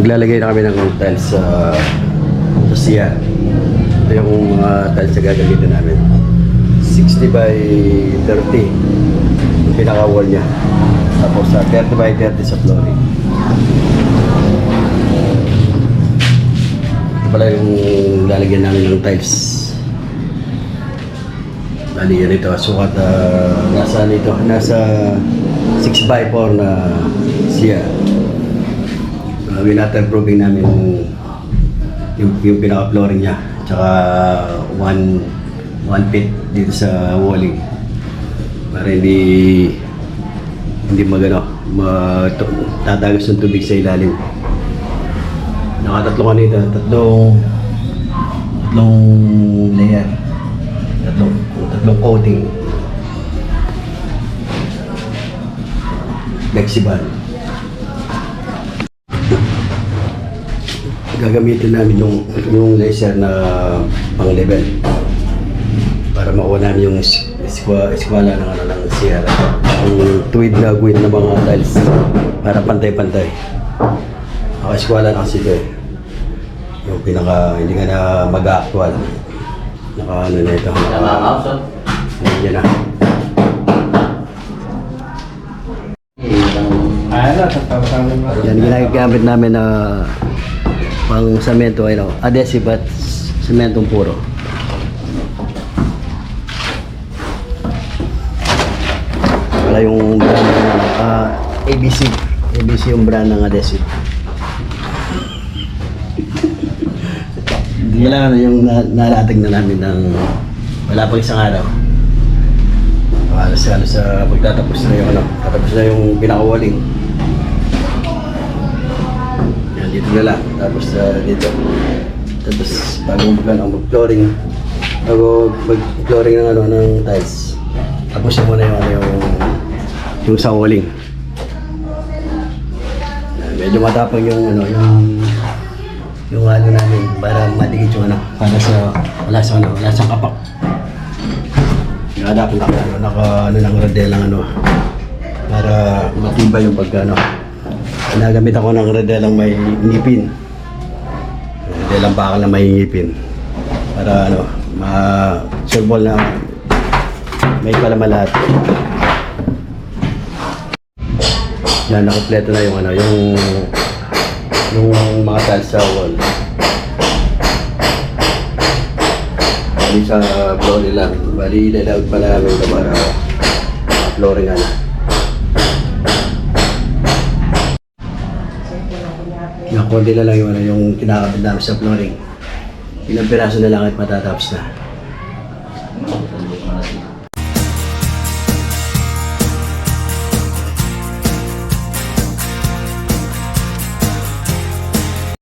Maglalagay na kami ng tiles sa sa siya. Ito yung mga tiles na gagamitin namin. 60 by 30 yung pinaka-wall niya. Tapos sa 30 by 30 sa flooring. Ito pala yung lalagyan namin ng tiles. Bali yan ito, sukat ah, nasa nito, nasa 6 by 4 na siya. Uh, winaterproofing namin yung, yung pinaka-flooring niya. Tsaka one, one feet dito sa walling. Para hindi hindi magano mat tatagas ng tubig sa ilalim. Nakatatlo kanito, tatlong tatlong layer. Tatlong tatlong coating. Flexible. Gagamitin namin yung, yung laser na pang level para makuha namin yung es- eskwa, eskwala ng ano ng Sierra. Ang tuwid na guwid ng mga tiles para pantay-pantay. Ang eskwala na kasi ito eh. Yung pinaka hindi ka na mag-actual naka ano na ito. Naka, yan na. Yan ginagamit namin na pang semento ano adhesive at sementong puro. Wala yung brand ng ano, ah, ABC ABC yung brand ng adhesive lang ano yung na, nalatag na namin ng wala pang isang araw. Halos halos sa pagtatapos na yung ano tatapos na yung pinakawaling dito na lang. Tapos uh, dito. Tapos bago mag ano, mag-flooring. Bago mag-flooring ng ano ng tiles. Tapos yung muna yung ano yung yung sa walling. Medyo matapang yung ano yung yung ano namin para madikit yung ano para sa wala sa ano wala sa kapak. Naka naka ano, naka ano lang radel lang ano para matibay yung pagkano. Nagamit ako ng redelang may ngipin. Redelang bakal na may ngipin. Para ano, ma-surbol na may palaman lahat. Yan, nakompleto na yung ano, yung yung mga tiles sa wall. Bali sa flooring lang. Bali, ilalawag pala namin para flooring konti na lang yung, ano, yung kinakabit namin sa flooring. Ilang piraso na lang at matatapos na.